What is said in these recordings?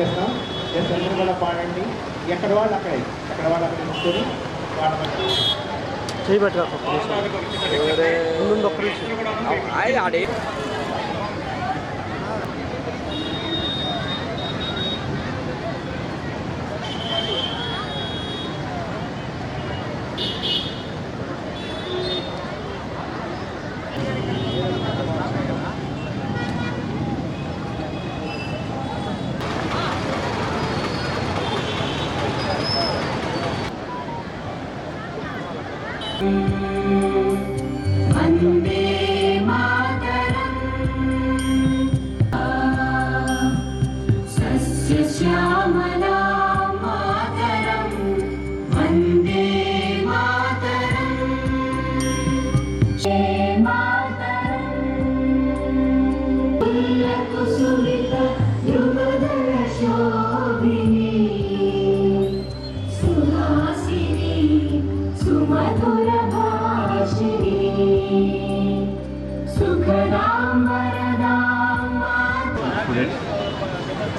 చేస్తాం. జస్ట్ అందరూ కూడా పాడండి. ఎక్కడ వాళ్ళు అక్కడే. ఎక్కడ వాళ్ళు అక్కడ చేయబెట్టరా ముందు ఒక్క నిమిషం. ఆడే.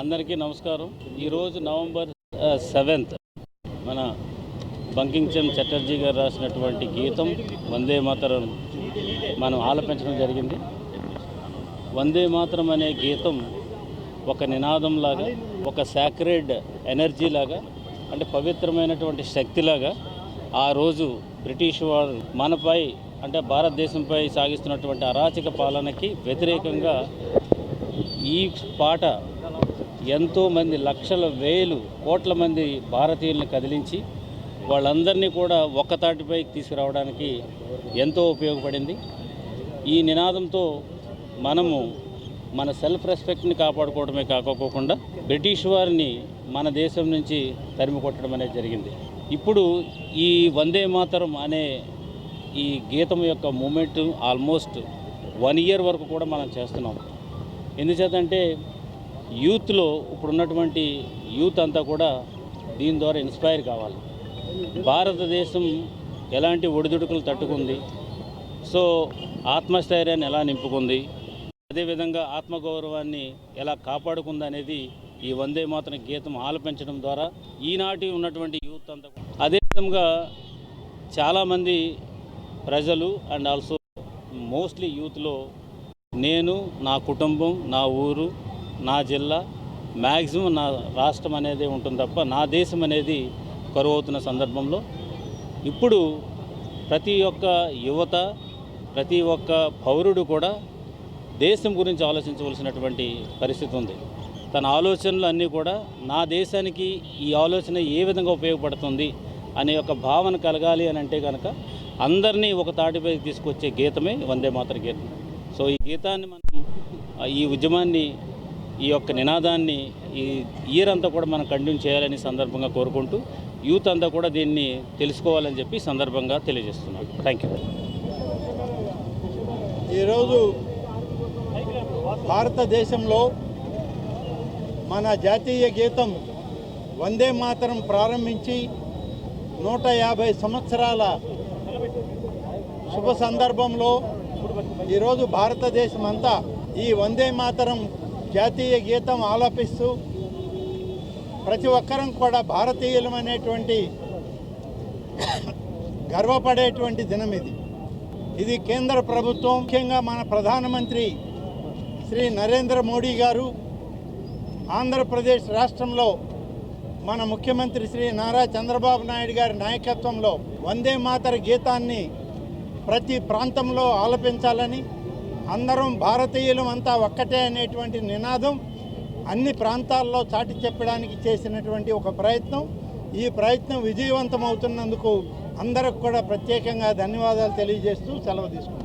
అందరికీ నమస్కారం. ఈరోజు నవంబర్ సెవెంత్ మన బంకించంద్ చటర్జీ గారు రాసినటువంటి గీతం వందే మాతరం మనం ఆలపించడం జరిగింది. వందే మాతరం అనే గీతం ఒక నినాదంలాగా ఒక సాక్రెడ్ ఎనర్జీ లాగా అంటే పవిత్రమైనటువంటి శక్తిలాగా ఆ రోజు బ్రిటిష్ వారు మనపై అంటే భారతదేశంపై సాగిస్తున్నటువంటి అరాచక పాలనకి వ్యతిరేకంగా ఈ పాట ఎంతోమంది లక్షల వేలు కోట్ల మంది భారతీయుల్ని కదిలించి వాళ్ళందరినీ కూడా ఒక్కతాటిపై తీసుకురావడానికి ఎంతో ఉపయోగపడింది. ఈ నినాదంతో మనము మన సెల్ఫ్ రెస్పెక్ట్ని కాపాడుకోవడమే కాకోకుండా బ్రిటిష్ వారిని మన దేశం నుంచి తరిమి కొట్టడం అనేది జరిగింది. ఇప్పుడు ఈ వందే మాతరం అనే ఈ గీతం యొక్క మూమెంట్ ఆల్మోస్ట్ వన్ ఇయర్ వరకు కూడా మనం చేస్తున్నాం. ఎందుచేతంటే యూత్లో ఇప్పుడున్నటువంటి యూత్ అంతా కూడా దీని ద్వారా ఇన్స్పైర్ కావాలి. భారతదేశం ఎలాంటి ఒడిదుడుకులు తట్టుకుంది. సో ఆత్మస్థైర్యాన్ని ఎలా నింపుకుంది. అదేవిధంగా ఆత్మగౌరవాన్ని ఎలా కాపాడుకుంది అనేది ఈ వందే మాత్రం గీతం ఆలపించడం ద్వారా ఈనాటి ఉన్నటువంటి యూత్ అంతా అదేవిధంగా చాలామంది ప్రజలు అండ్ ఆల్సో మోస్ట్లీ యూత్లో నేను నా కుటుంబం నా ఊరు నా జిల్లా మ్యాక్సిమం నా రాష్ట్రం అనేది ఉంటుంది తప్ప నా దేశం అనేది కరువు అవుతున్న సందర్భంలో ఇప్పుడు ప్రతి ఒక్క యువత ప్రతి ఒక్క పౌరుడు కూడా దేశం గురించి ఆలోచించవలసినటువంటి పరిస్థితి ఉంది. తన ఆలోచనలు అన్నీ కూడా నా దేశానికి ఈ ఆలోచన ఏ విధంగా ఉపయోగపడుతుంది అనే ఒక భావన కలగాలి అని అంటే కనుక అందరినీ ఒక తాటిపై తీసుకొచ్చే గీతమే వందే మాతర గీతం. సో ఈ గీతాన్ని మనం ఈ ఉద్యమాన్ని ఈ యొక్క నినాదాన్ని ఈ ఇయర్ అంతా కూడా మనం కంటిన్యూ చేయాలని సందర్భంగా కోరుకుంటూ యూత్ అంతా కూడా దీన్ని తెలుసుకోవాలని చెప్పి సందర్భంగా తెలియజేస్తున్నాను థ్యాంక్ యూ ఈరోజు భారతదేశంలో మన జాతీయ గీతం వందే మాతరం ప్రారంభించి నూట యాభై సంవత్సరాల శుభ సందర్భంలో ఈరోజు భారతదేశం అంతా ఈ వందే మాతరం జాతీయ గీతం ఆలపిస్తూ ప్రతి ఒక్కరం కూడా భారతీయులం అనేటువంటి గర్వపడేటువంటి దినం ఇది. ఇది కేంద్ర ప్రభుత్వం ముఖ్యంగా మన ప్రధానమంత్రి శ్రీ నరేంద్ర మోడీ గారు ఆంధ్రప్రదేశ్ రాష్ట్రంలో మన ముఖ్యమంత్రి శ్రీ నారా చంద్రబాబు నాయుడు గారి నాయకత్వంలో వందే మాతర గీతాన్ని ప్రతి ప్రాంతంలో ఆలపించాలని అందరం భారతీయులం అంతా ఒక్కటే అనేటువంటి నినాదం అన్ని ప్రాంతాల్లో చాటి చెప్పడానికి చేసినటువంటి ఒక ప్రయత్నం. ఈ ప్రయత్నం విజయవంతం అవుతున్నందుకు అందరికి కూడా ప్రత్యేకంగా ధన్యవాదాలు తెలియజేస్తూ సెలవు తీసుకుంటాం